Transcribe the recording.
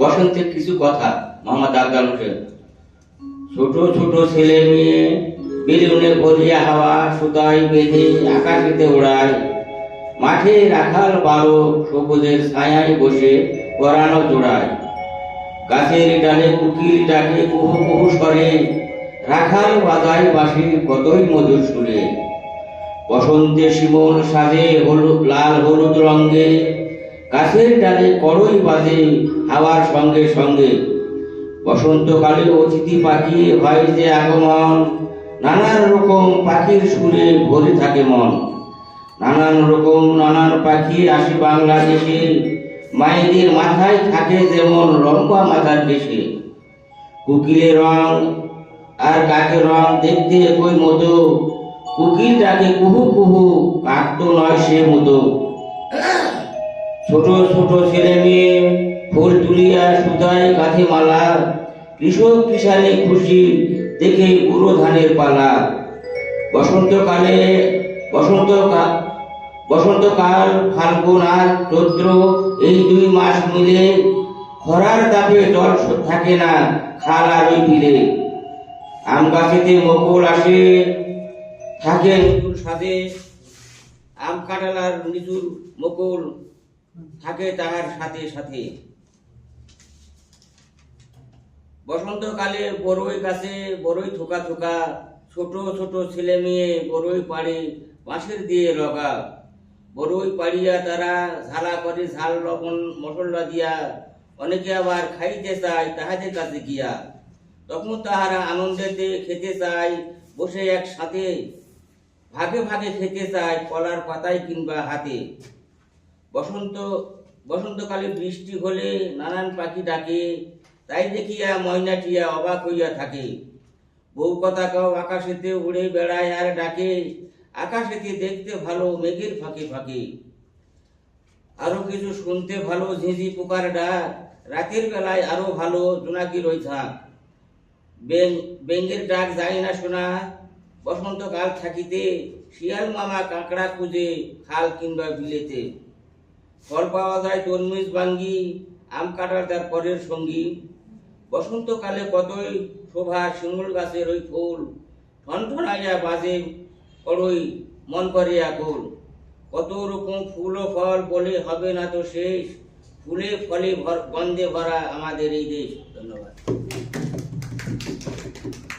বসন্তের কিছু কথা মোহাম্মদ আফজাল হোসেন ছোট ছোট ছেলে মেয়ে বেলুনে ভরিয়া হাওয়া, সুতাই বেঁধে আকাশেতে ওড়ায়। মাঠে রাখাল বালক সবুজের ছায়ায় বসে পরানো জোড়ায়। গাছের ডালে কুকিল ডাকে কুহু কুহু স্বরে, রাখাল বাজায় বাসি কতই মধুর সুরে। বসন্তে শিমল সাজে হলুদ, লাল হলুদ রঙে গাছের ডালে করই বাজে হাওয়ার সঙ্গে সঙ্গে। বসন্তকালে অতিথি পাখি হয় যে আগমন, নানান রকম পাখির সুরে ভরে থাকে মন। নানান রকম নানান পাখি আসে বাংলাদেশে, মায়েদের মাথায় থাকে যেমন লম্বা মাথার দেশে কুকিলের রং আর কাকের রং দেখতে একই মতো কুকিল ডাকে কুহু কুহু কাক তো নয় সে মতো। ছোট ছোট ছেলে মেয়ে, ফুল তুলিয়া সুতায় কাঁধে মালা, কৃষক কিষানে খুশি দেখে পুরো ধানের পালা। বসন্তকালে বসন্ত বসন্তকাল ফাল্গুন আর চৈত্র এই দুই মাস মিলে খরার তাপে জল থাকে না, খাল আর ওই আম গাছেতে মকুল আসে, থাকে নতুন সাথে আম আর লিচুর মকুল থাকে তাহার সাথে সাথে। বসন্তকালে বড়ই গাছে বড়ই থোকা থোকা, ছোট ছোট ছেলে মেয়ে বড়ই পাড়ে বাঁশের দিয়ে লগা বড়ই পাড়িয়া তারা ঝালা করে ঝাল, লবণ, মশলা দিয়া অনেকে আবার খাইতে চায় তাহাদের কাছে গিয়া। তখন তাহারা আনন্দেতে খেতে চায়, বসে একসাথে ভাগে ভাগে খেতে চায় কলার পাতায় কিংবা হাতে। বসন্ত, বসন্তকালে বৃষ্টি হলে নানান পাখি ডাকে, তাই দেখিয়া ময়নাটিয়া অবাক হইয়া থাকে। বউ কথা কাও, আকাশেতে উড়ে বেড়ায় আর ডাকে, আকাশেতে দেখতে ভালো, মেঘের ফাঁকে ফাঁকে। আরও কিছু শুনতে ভালো, ঝিঁঝি পোকার ডাক, রাতের বেলায় আরও ভালো, জোনাকি রই থাক। বেঙ্গের ডাক যায় না শোনা, বসন্তকাল থাকিতে, শিয়াল মামা কাঁকড়া খুঁজে খাল কিংবা বিলেতে। ফল পাওয়া যায় তরমুজ, বাঙ্গি, আম কাটার তার পরের সঙ্গী। বসন্তকালে কতই শোভা শিমুল গাছের ওই ফুল। ঠনঠনাইয়া বাজে করই মন করে আকুল কত রকম ফুল ও ফল, বলে হবে না তো শেষ। ফুলে ফলে গন্ধে ভরা আমাদের এই দেশ। ধন্যবাদ।